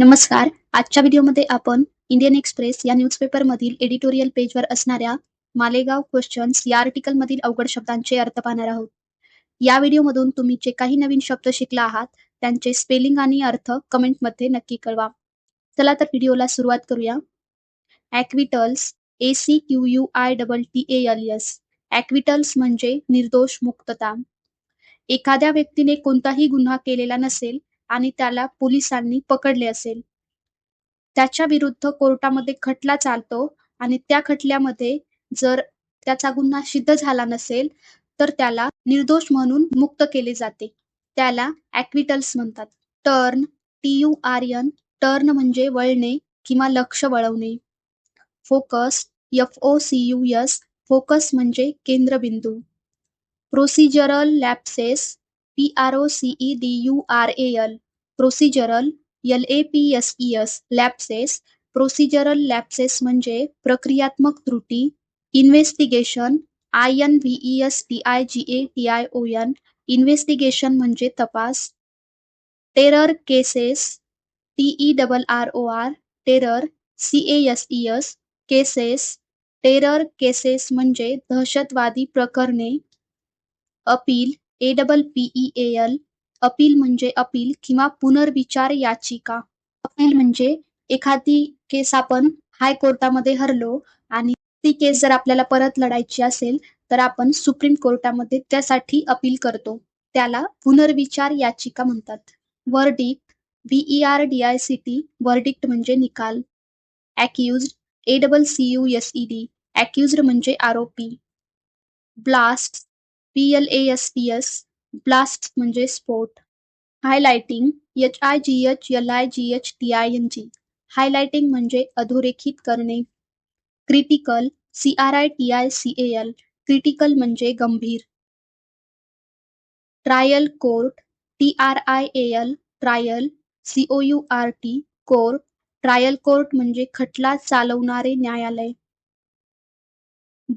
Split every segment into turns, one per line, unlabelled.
नमस्कार. आजच्या व्हिडिओमध्ये आपण इंडियन एक्सप्रेस या न्यूजपेपरमधील एडिटोरियल पेजवर असणाऱ्या मालेगाव क्वेश्चन्स या आर्टिकलमधील अवघड शब्दांचे अर्थ पाहणार आहोत. या व्हिडिओमधून तुम्ही जे काही नवीन शब्द शिकला आहात त्यांचे स्पेलिंग आणि अर्थ कमेंटमध्ये नक्की कळवा. चला तर व्हिडिओला सुरुवात करूया. Acquittals A C Q U I double T A L S acquittals म्हणजे निर्दोष मुक्तता. एखाद्या व्यक्तीने कोणताही गुन्हा केलेला नसेल आणि त्याला पोलिसांनी पकडले असेल. त्याच्या विरुद्ध कोर्टामध्ये खटला चालतो आणि त्या खटल्यामध्ये जर त्याचा गुन्हा सिद्ध झाला नसेल तर त्याला निर्दोष म्हणून मुक्त केले जाते. त्याला ऍक्विटल्स म्हणतात. Turn T U R N turn म्हणजे वळणे किंवा लक्ष वळवणे. Focus F O C U S focus म्हणजे केंद्रबिंदू. Procedural lapses P R O C E D U R A L procedural L A P S E S lapses procedural lapses म्हणजे प्रक्रियात्मक त्रुटी investigation I N V E S T I G A T I O N investigation म्हणजे तपास terror cases T E double R O R terror C A S E S cases terror cases म्हणजे दहशतवादी प्रकरणे appeal A double P E L appeal म्हणजे appeal किंवा पुनर्विचार याचिका. Appeal म्हणजे एखादी केस आपण हायकोर्टामध्ये हरलो आणि ती केस जर आपल्याला परत लढायची असेल तर आपण सुप्रीम कोर्टामध्ये त्यासाठी अपील करतो. त्याला पुनर्विचार याचिका म्हणतात. Verdict V E R D I C T verdict म्हणजे निकाल. Accuse A double C U S E D accused म्हणजे आरोपी. Blast P L A S T S blast म्हणजे स्फोट highlighting H I G H L I G H T I N G highlighting म्हणजे अधोरेखित करणे. Critical C R I T I C A L critical म्हणजे गंभीर. Trial court T R I A L trial C O U R T court trial court म्हणजे खटला चालवणारे न्यायालय.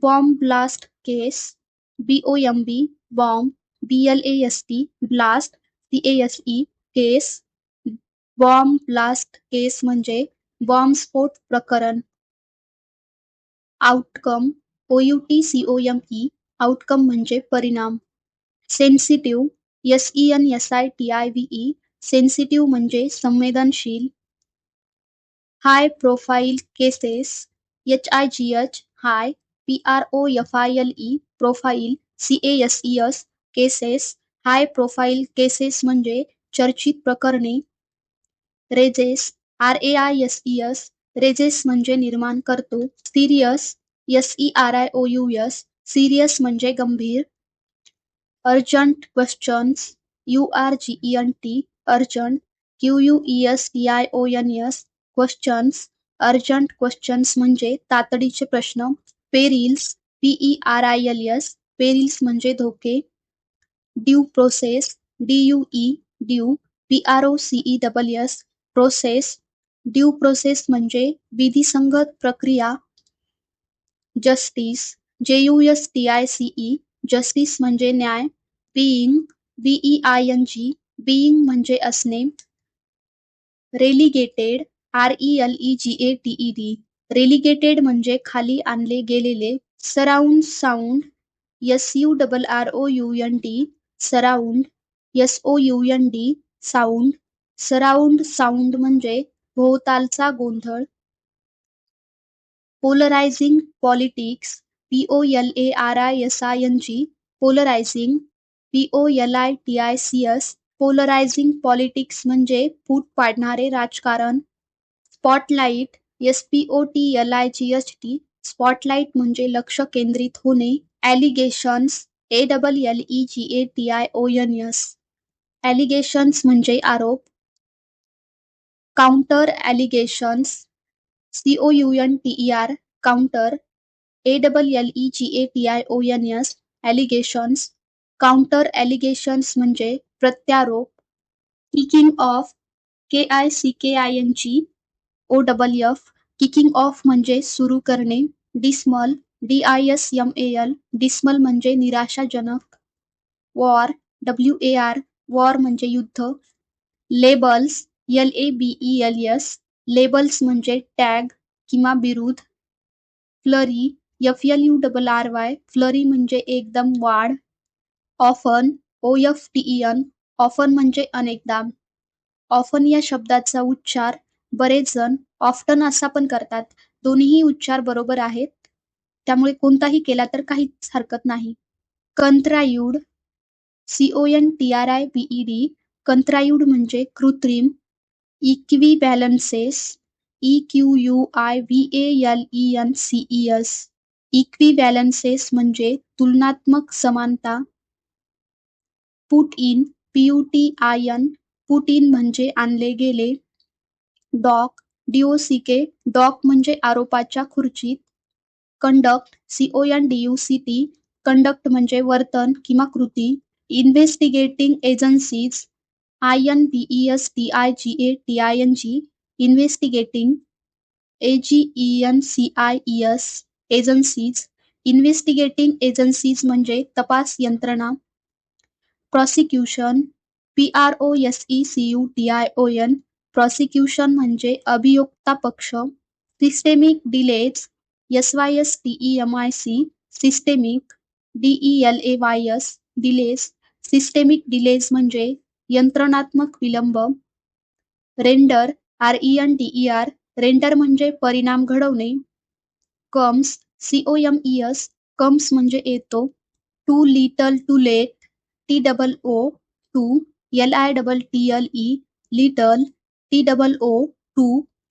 Bomb blast case T blast C A S E case bomb blast case म्हणजे बॉम्बस्फोट प्रकरण outcome O U T C O M E outcome म्हणजे परिणाम sensitive S E N S I T I V E sensitive म्हणजे संवेदनशील high profile cases H I G H high P R O F I L E profile C A S E S cases high profile cases म्हणजे चर्चित प्रकरणे. Raises R A I S E S raises म्हणजे निर्माण करतो. Serious S E R I O U S serious म्हणजे गंभीर. Urgent questions U R G E N T urgent Q U E S T I O N S questions urgent questions म्हणजे तातडीचे प्रश्न. Perils P E R I L S perils म्हणजे धोके. Due process D U E due P R O C E double S process due process म्हणजे विधिसंगत प्रक्रिया. Justice J U S T I C E justice म्हणजे न्याय. Being B E I N G being म्हणजे असणे. Relegated R E L E G A T E D relegated म्हणजे खाली आणले गेलेले. Surround sound S U double R O U N D surround S O U N D sound surround sound म्हणजे भोवतालचा गोंधळ. Polarising politics P O L A R I S I N G polarising P O L I T I C S polarising politics म्हणजे फूट पाडणारे राजकारण. Spotlight S P O T L I G S T spotlight म्हणजे लक्ष केंद्रित होणे allegations A double L E G A T I O N S allegations म्हणजे आरोप counter allegations C O U N T E R counter A double L E G A T I O N S allegations counter allegations म्हणजे प्रत्यारोप kicking off K I C K I N G O double F kicking off म्हणजे सुरू करणे. Dismal D I S M A L dismal म्हणजे निराशाजनक. War W A R war म्हणजे युद्ध. Labels L A B E L S labels म्हणजे tag किंवा बिरुद flurry F L U double R Y flurry म्हणजे एकदम वाढ. Often O F T E N often म्हणजे अनेकदा. ऑफन या शब्दाचा उच्चार बरेच जण ऑफ्टन असा पण करतात. दोन्हीही उच्चार बरोबर आहेत. त्यामुळे कोणताही केला तर काहीच हरकत नाही. Contrived C O N T R I V E D contrived म्हणजे कृत्रिम equivalences E Q U I V A L E N C E S equivalences म्हणजे तुलनात्मक समानता put in P U T I N put in म्हणजे आणले गेले dock D O C K dock म्हणजे आरोपाच्या खुर्चीत. Conduct C O N D U C T conduct म्हणजे वर्तन किंवा कृती. Investigating agencies I N E S T I G A T I N G investigating A G E N C I S agencies investigating agencies म्हणजे तपास यंत्रणा. Prosecution P R O S E C U T I O N prosecution म्हणजे अभियोक्ता पक्ष. Systemic delays S Y S T E M I C systemic D E L A Y S delays systemic delays म्हणजे यंत्रणात्मक विलंब. Render R E N D E R render म्हणजे परिणाम घडवणे. Comes C O M E S comes म्हणजे येतो. Too little too late T double O too L I double T L E little T double O too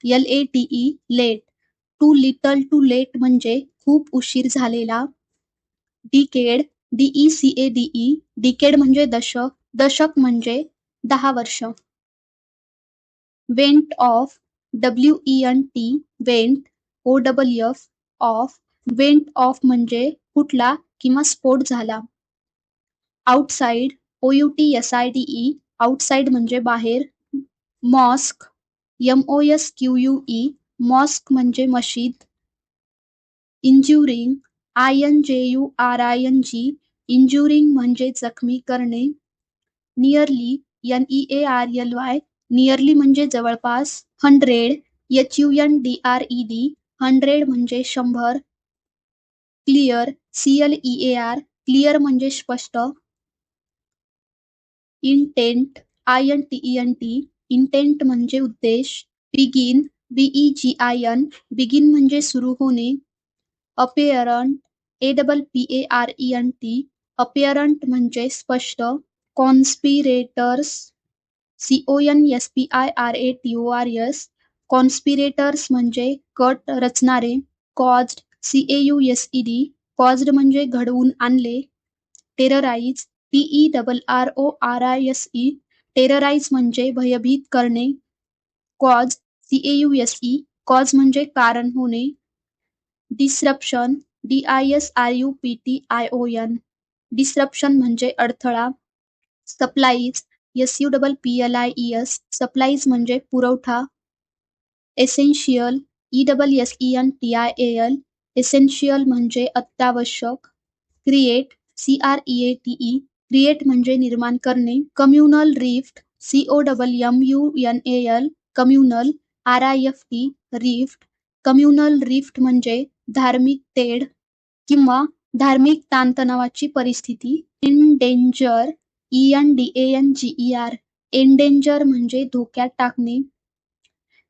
L A T E late too little too late म्हणजे खूप उशीर झालेला. Decade D E C A D E decade म्हणजे दशक. दशक म्हणजे दहा वर्ष. Went off W E N T went O double F off went off म्हणजे कुठला किंवा स्फोट झाला. Outside O U T S I D E outside म्हणजे बाहेर mosque M O S Q U E mosque म्हणजे मशीद injuring I N J U R I N G injuring म्हणजे जखमी करणे nearly N E A R L Y nearly म्हणजे जवळपास hundred H U N D R E D hundred म्हणजे शंभर clear C L E A R clear म्हणजे स्पष्ट intent I N T E N T intent म्हणजे उद्देश begin B E G I N begin म्हणजे सुरू होणे apparent A double P A R E N T apparent म्हणजे स्पष्ट conspirators C O N S P I R A T O R S conspirators म्हणजे कट रचणारे caused C A U S E D caused म्हणजे घडवून आणले terrorise T E double R O R I S E terrorise म्हणजे भयभीत करणे. Cause C A U S E cause म्हणजे कारण होणे. Disruption D I S R U P T I O N disruption म्हणजे अडथळा. Supplies S U double P L I E S supplies म्हणजे पुरवठा. Essential E double S E N T I A L essential म्हणजे अत्यावश्यक. Create C R E A T E create म्हणजे निर्माण करणे. Communal rift C O double M U N A L communal R I F T rift. Communal rift म्हणजे धार्मिक तेढ किंवा धार्मिक ताणतणावाची परिस्थिती. Endanger E N D A N G E R endanger म्हणजे धोक्यात टाकणे.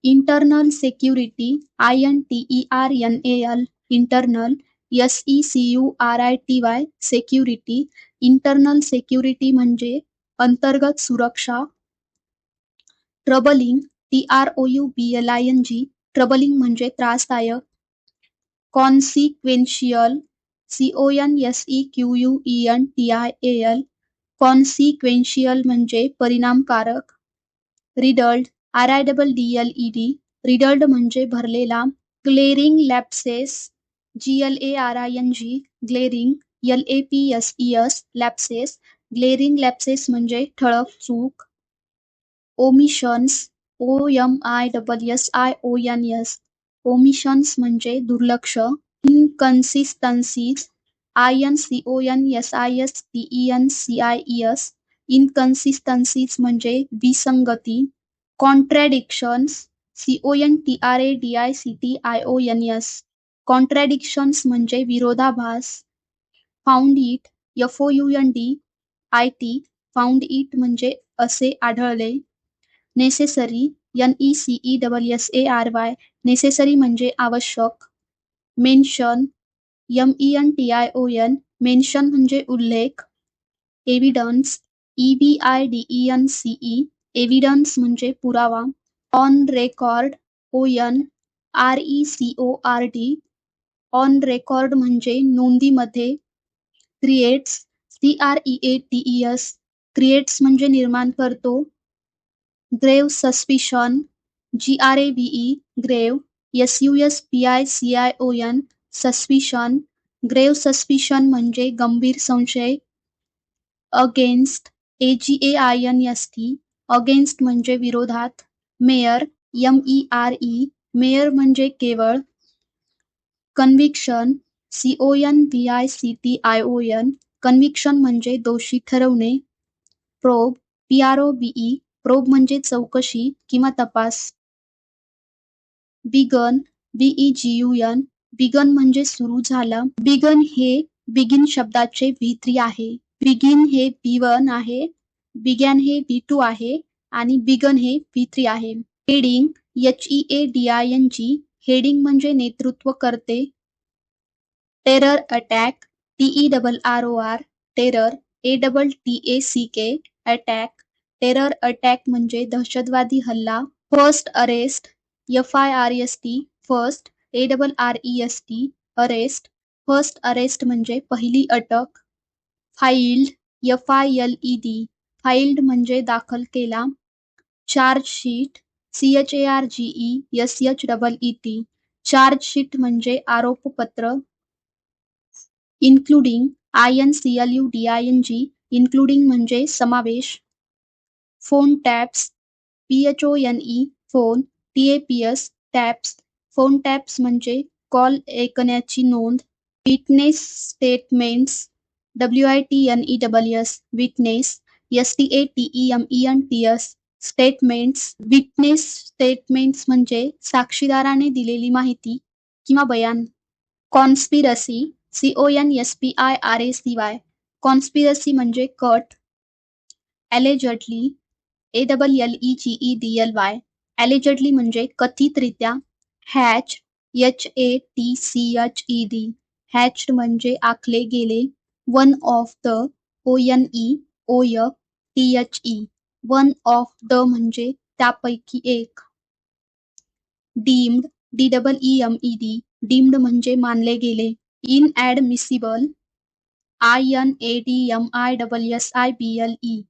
Internal security I N T E R N A L internal S E C U R I T Y security internal security म्हणजे अंतर्गत सुरक्षा troubling T R O U B L I N G troubling म्हणजे त्रासदायक consequential C O N S E Q U E N T I A L consequential म्हणजे परिणामकारक riddled R I double D L E D riddled म्हणजे भरलेला glaring lapses G L A R I N G glaring L A P S E S lapses glaring lapses म्हणजे ठळक, चूक. Omissions O M I double S I O N S omissions म्हणजे दुर्लक्ष. Inconsistencies I N C O N S I S T E N C I E S inconsistencies म्हणजे विसंगती. Contradictions C O N T R A D I C T I O N S contradictions म्हणजे विरोधाभास. Found it F O U N D I T found it म्हणजे असे आढळले. Necessary N E C E double S A R Y necessary म्हणजे आवश्यक. Mention M E N T I O N mention म्हणजे उल्लेख. Evidence E V I D E N C E evidence म्हणजे पुरावा. On record O N R E C O R D on record म्हणजे नोंदीमध्ये creates C R E A T E S creates म्हणजे निर्माण करतो. Grave suspicion G R A E grave S U S P I C I O N suspicion grave suspicion म्हणजे गंभीर संशय against A G A I N S T against म्हणजे विरोधात mere M E R E mere म्हणजे केवळ conviction C O N V I C T I O N conviction म्हणजे दोषी ठरवणे. Probe P R O B E probe म्हणजे चौकशी किंवा तपास. Began B E G U N began म्हणजे सुरू झाला. बिगन हे बिगिन शब्दाचे व्ही थ्री आहे. बिगिन हे बी वन आहे. बिगॅन हे बी टू आहे. आणि बिगन हे बी थ्री आहे. Heading H E A D I N G heading नेतृत्व करते. Terror attack T E double R O R terror A double T A C K attack. Terror attack दहशतवादी हल्ला, first arrest F I R S T first A double R E S T arrest. First arrest म्हणजे पहिली अटक. Filed F I L E D म्हणजे दाखल केला. Chargesheet C H A R G E S H double E T chargesheet म्हणजे आरोपपत्र including I N C L U D I N G including म्हणजे समावेश. Phone taps P H O N E phone T A P S taps phone taps म्हणजे call ऐकण्याची नोंद witness statements W I T N E double S witness S T A T E M E N T S statements witness statements म्हणजे साक्षीदाराने दिलेली माहिती किंवा बयान. Conspiracy C O N S P I R A C Y conspiracy म्हणजे cut. Allegedly A double L E G E D L Y allegedly म्हणजे कथितरित्या. Hatch H A T C H E D hatched म्हणजे आखले गेले. One of the O N E O य T H E one of the म्हणजे त्यापैकी एक. Deemed, D double E M E D. Deemed म्हणजे मानले गेले. In admissible I N A D M I double S I B L E.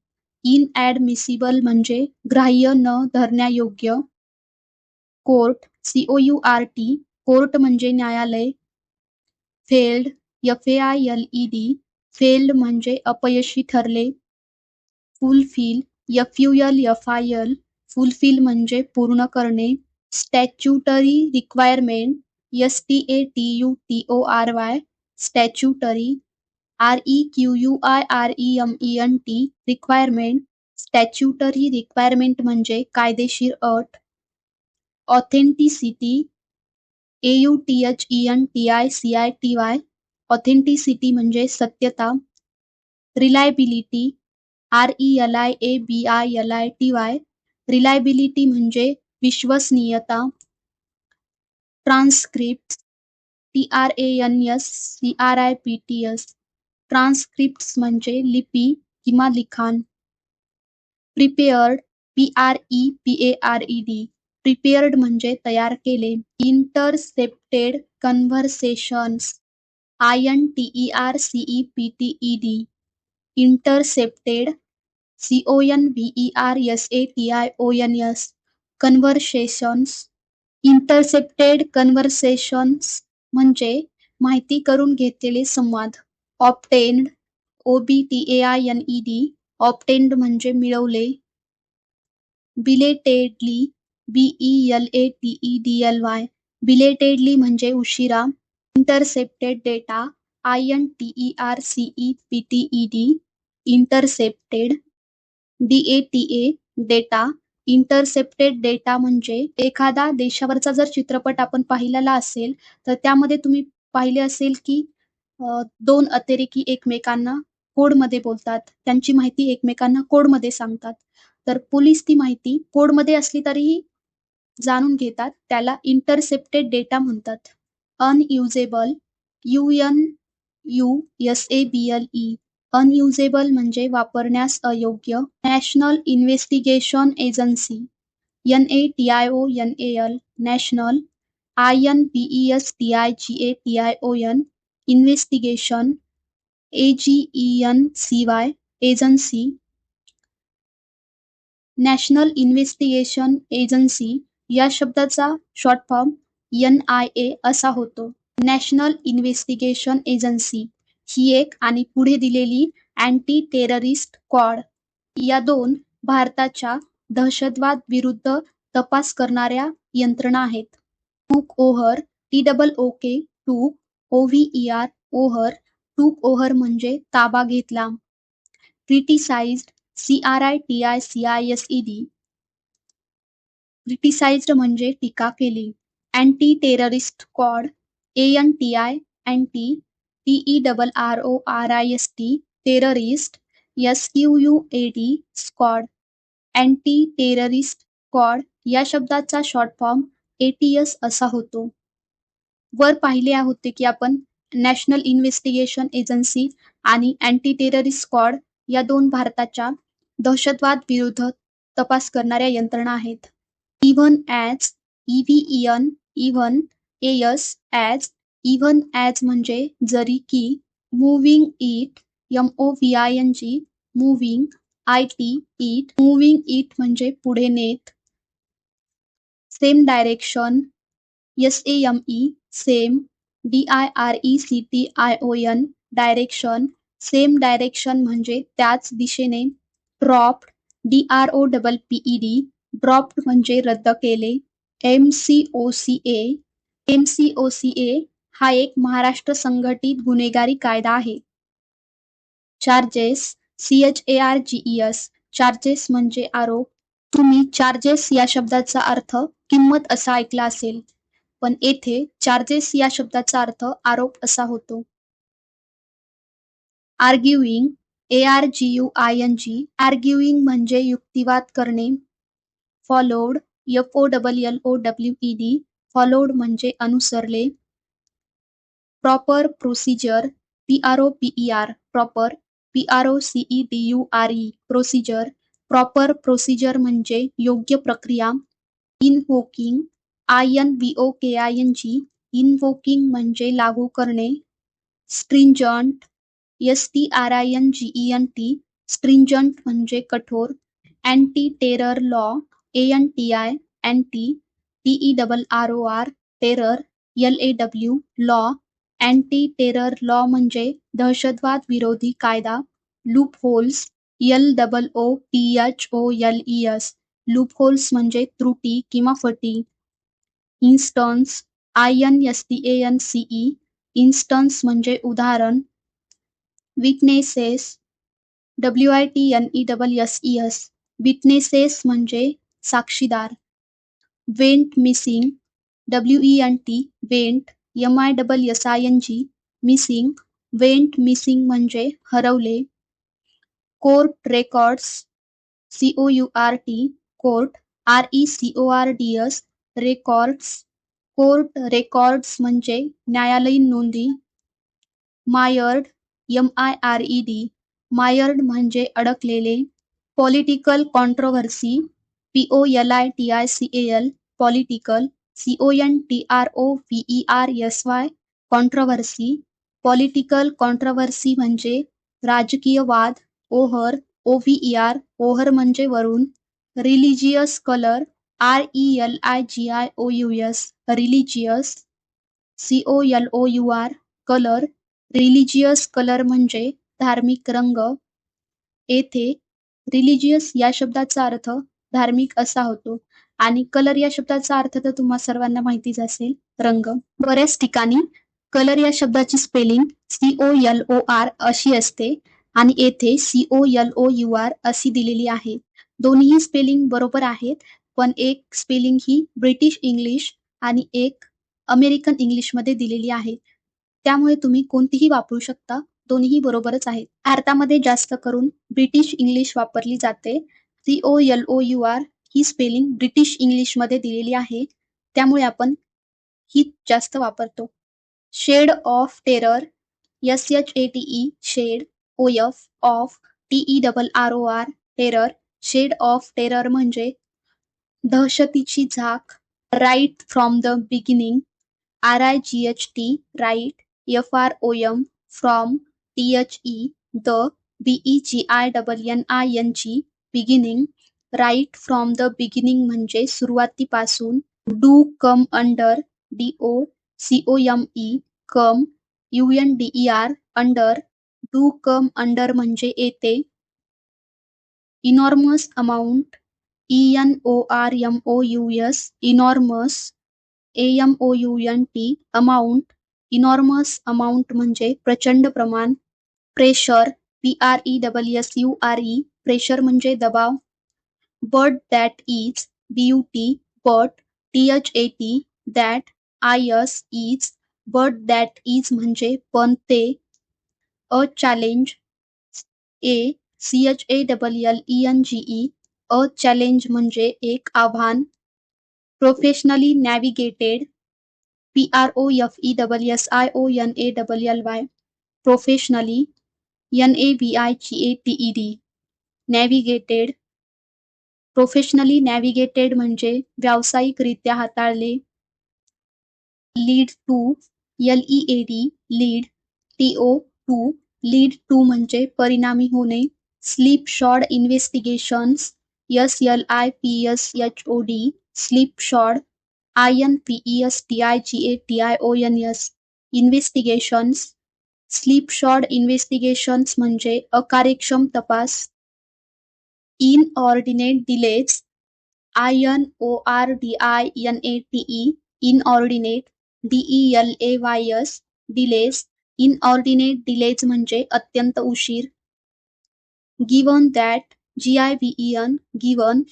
Inadmissible म्हणजे ग्राह्य न धरण्यायोग्य. Court C O U R T court म्हणजे न्यायालय. Failed F A I L E D failed म्हणजे अपयशी ठरले. Fulfil F U L F I L fulfil म्हणजे पूर्ण करणे. Statutory requirement S T A T U T O R Y statutory R E Q U I R E M E N T requirement statutory requirement म्हणजे कायदेशीर अट. Authenticity A U T H E N T I C I T Y authenticity म्हणजे सत्यता. Reliability R E L I A B I L I T Y reliability म्हणजे विश्वसनीयता. Transcript T R A N S C R I P T S transcripts म्हणजे लिपी किंवा लिखाण. Prepared P R E P A R E D prepared म्हणजे तयार केले. Intercepted conversations I N T E R C E P T E D intercepted C O N V E R S A T I O N S conversations intercepted conversations म्हणजे माहिती करून घेतलेले संवाद. Obtained O B T A I N E D obtained म्हणजे मिळवले. Belatedly B E L A T E D L Y belatedly म्हणजे उशिरा. Intercepted data I N T E R C E P T E D intercepted D A T A data intercepted data म्हणजे एखादा देशावरचा जर चित्रपट आपण पाहिलेला असेल तर त्यामध्ये तुम्ही पाहिले असेल की दोन अतिरेकी एकमेकांना कोडमध्ये बोलतात. त्यांची माहिती एकमेकांना कोडमध्ये सांगतात. तर पोलीस ती माहिती कोडमध्ये असली तरीही जाणून घेतात. त्याला इंटरसेप्टेड डेटा म्हणतात. Unusable U N U S A B L E unusable म्हणजे वापरण्यास अयोग्य national investigation agency N A T I O N A L national I N V E S T I G A T I O N investigation A G E N C Y agency national investigation agency या शब्दाचा short form N I A असा होतो. National investigation agency ही एक आणि पुढे दिलेली anti terrorist quad या दोन भारताच्या दहशतवाद विरुद्ध तपास करणाऱ्या यंत्रणा आहेत. Took over T double O के टूक ओ व्ही आर ओहर टूक ओहर म्हणजे ताबा घेतला. Criticised C R I T I C I S E D criticised म्हणजे टीका केली. Anti terrorist squad A N T I anti T E double R O R I S T terrorist S Q U A D squad anti terrorist squad या शब्दाचा short form A T S असा होतो. वर पाहिले होते की आपण national investigation agency आणि अँटी टेररिस्ट स्कॉड या दोन भारताच्या दहशतवाद विरुद्ध तपास करणाऱ्या यंत्रणा आहेत. Even as E V even A S as even as म्हणजे जरी की moving it M O V I N G moving I T it moving it म्हणजे पुढे नेत. Same direction S A M E same D I R E C T I O N direction same direction म्हणजे त्याच दिशेने. Dropped D R O double P E D dropped म्हणजे रद्द केले. M C O C M C O C A हा एक महाराष्ट्र संघटित गुन्हेगारी कायदा आहे. Charges C H A R G E S charges म्हणजे आरोप. तुम्ही चार्जेस या शब्दाचा अर्थ किंमत असा ऐकला असेल पण येथे चार्जेस या शब्दाचा अर्थ आरोप असा होतो. Arguing A R G U I N G arguing म्हणजे युक्तिवाद करणे. Followed F O double L O W E D followed म्हणजे अनुसरले. Proper procedure P R O P E R proper P R O C E D U R E procedure proper procedure म्हणजे योग्य प्रक्रिया invoking I N B O K I N G invoking म्हणजे लागू करणे stringent S T R I N G E N T stringent म्हणजे कठोर anti terror law A N T I anti T E double R O R terror L A W law anti terror law म्हणजे दहशतवाद विरोधी कायदा loopholes L double O T H O L E S loopholes म्हणजे त्रुटी किंवा फटी. Instance I N S T A N C E instance म्हणजे उदाहरण. Witnesses W I T N E double S E S witnesses म्हणजे साक्षीदार. Went missing W E N T went M I double S I N G missing went missing म्हणजे हरवले. Court records C O U R T court R E C O R D S records court records म्हणजे न्यायालयीन नोंदी. Mired M I R E D mired म्हणजे अडकलेले. Political controversy P O L I T I C A L political C O N T R O V E R S Y controversy political controversy म्हणजे राजकीय वाद ओहर ओ V E R over म्हणजे वरून religious colour R E L I G I O U S religious C O L O U R colour religious colour म्हणजे धार्मिक रंग. येथे रिलिजियस या शब्दाचा अर्थ धार्मिक असा होतो. आणि कलर या शब्दाचा अर्थ तर तुम्हा सर्वांना माहितीच असेल रंग. बऱ्याच ठिकाणी कलर या शब्दाची spelling C O L O R अशी असते आणि येथे C O L O U R अशी दिलेली आहे. दोन्ही स्पेलिंग बरोबर आहेत पण एक स्पेलिंग ही ब्रिटिश इंग्लिश आणि एक अमेरिकन इंग्लिशमध्ये दिलेली आहे. त्यामुळे तुम्ही कोणतीही वापरू शकता दोन्हीही बरोबरच आहेत. भारतामध्ये जास्त करून ब्रिटिश इंग्लिश वापरली जाते C O L O U R ही स्पेलिंग ब्रिटिश इंग्लिशमध्ये दिलेली आहे. त्यामुळे आपण ही जास्त वापरतो. Shade of terror S H A T E shade O F of T E double R O R terror shade of terror म्हणजे दहशतीची झाक right from the beginning R I G H T right F R O M from T H E the B E G I double N I N G beginning right from the beginning म्हणजे सुरुवातीपासून do come under D O C O M E come U N D E R under do come under म्हणजे येते. Enormous amount E N O R M O U S enormous A M O U N T amount enormous amount म्हणजे प्रचंड प्रमाण pressure P R E double S U R E pressure म्हणजे दबाव. But that is B U T but T H A T that I S is but that is म्हणजे पण ते a challenge A C H A double L E N G E a challenge म्हणजे एक आव्हान. Professionally navigated P R O F E double S I O N A double L Y professionally N A V I G A T E D navigated professionally navigated म्हणजे व्यावसायिकरित्या हाताळले. Lead to L E A D lead T O to lead to म्हणजे परिणामी होणे. Slipshod investigations S L I P S H O D slipshod I N P E S T I G A T I O N S investigations slipshod investigations म्हणजे अकार्यक्षम तपास. Inordinate delays I N O R D I N A T E inordinate D E L A Y S delays inordinate delays म्हणजे अत्यंत उशीर. Given that G I V E N given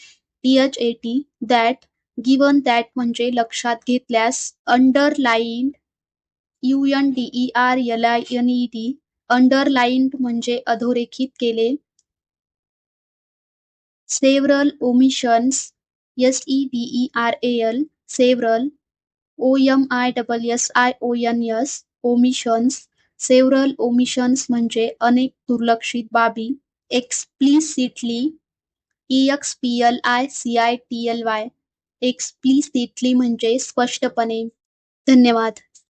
T H A T that given that म्हणजे लक्षात घेतल्यास underlined U N D E R L I N E D underlined म्हणजे अधोरेखित केले. Several omissions S E V E R A L several O M I double S I O N S omissions several omissions म्हणजे अनेक दुर्लक्षित बाबी. Explicitly E X P L I C I T L Y explicitly म्हणजे स्पष्टपणे. धन्यवाद.